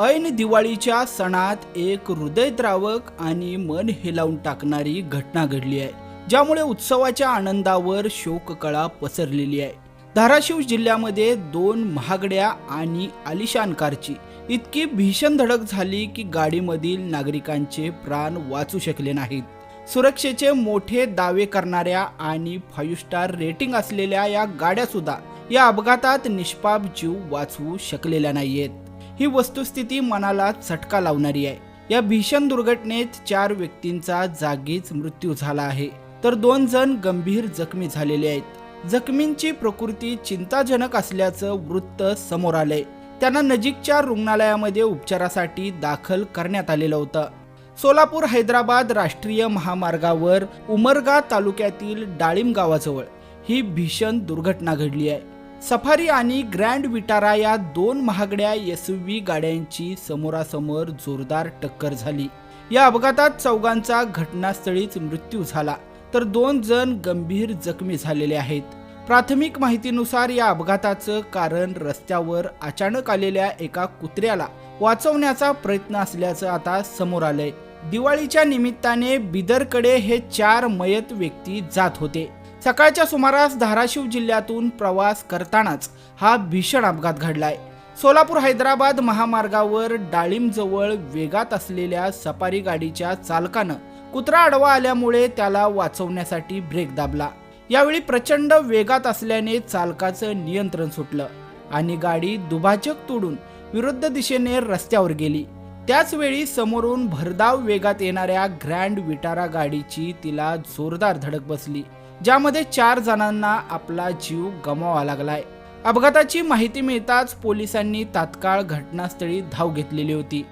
ऐन दिवाळीच्या सणात एक हृदयद्रावक आणि मन हेलावून टाकणारी घटना घडली आहे ज्यामुळे उत्सवाच्या आनंदावर शोककळा पसरलेली आहे. धाराशिव जिल्ह्यामध्ये दोन महागड्या आणि आलिशान कारची इतकी भीषण धडक झाली की गाडीमधील नागरिकांचे प्राण वाचू शकले नाहीत. सुरक्षेचे मोठे दावे करणाऱ्या आणि फाईव्ह स्टार रेटिंग असलेल्या या गाड्या सुद्धा या अपघातात निष्पाप जीव वाचवू शकलेल्या नाहीयेत. ही वस्तुस्थिती मनाला चटका लावणारी आहे. या भीषण दुर्घटनेत चार व्यक्तींचा जागीच मृत्यू झाला आहे. तर दोन जण गंभीर जखमी झालेले आहेत. जखमींची प्रकृती चिंताजनक असल्याचं वृत्त समोर आलंय. त्यांना नजीकच्या रुग्णालयामध्ये उपचारासाठी दाखल करण्यात आलेलं होतं. सोलापूर हैदराबाद राष्ट्रीय महामार्गावर उमरगा तालुक्यातील डाळिंब गावाजवळ ही भीषण दुर्घटना घडली आहे. सफारी आणि ग्रँड विटारा या दोन महागड्या एस व्ही गाड्यांची समोरासमोर जोरदार टक्कर झाली. या अपघातात चौघांचा घटनास्थळीच मृत्यू झाला. तर दोन जण गंभीर जखमी झालेले आहेत. प्राथमिक माहितीनुसार या अपघाताचं कारण रस्त्यावर अचानक आलेल्या एका कुत्र्याला वाचवण्याचा प्रयत्न असल्याचं आता समोर आलंय. दिवाळीच्या निमित्ताने बिदरकडे हे चार मयत व्यक्ती जात होते. सकाळच्या सुमारास धाराशिव जिल्ह्यातून प्रवास करतानाच हा भीषण अपघात घडलाय. सोलापूर हैदराबाद महामार्गावर डाळिंबजवळ वेगात असलेल्या सफारी गाडीच्या चालकानं कुत्रा आडवा आल्यामुळे त्याला वाचवण्यासाठी ब्रेक दाबला. यावेळी प्रचंड वेगात असल्याने चालकाचं नियंत्रण सुटलं आणि गाडी दुभाजक तोडून विरुद्ध दिशेने रस्त्यावर गेली. त्याचवेळी समोरून भरधाव वेगात येणाऱ्या ग्रँड विटारा गाडीची तिला जोरदार धडक बसली. ज्यामध्ये चार जणांना आपला जीव गमावा लागलाय. अपघाताची माहिती मिळताच पोलिसांनी तात्काळ घटनास्थळी धाव घेतलेली होती.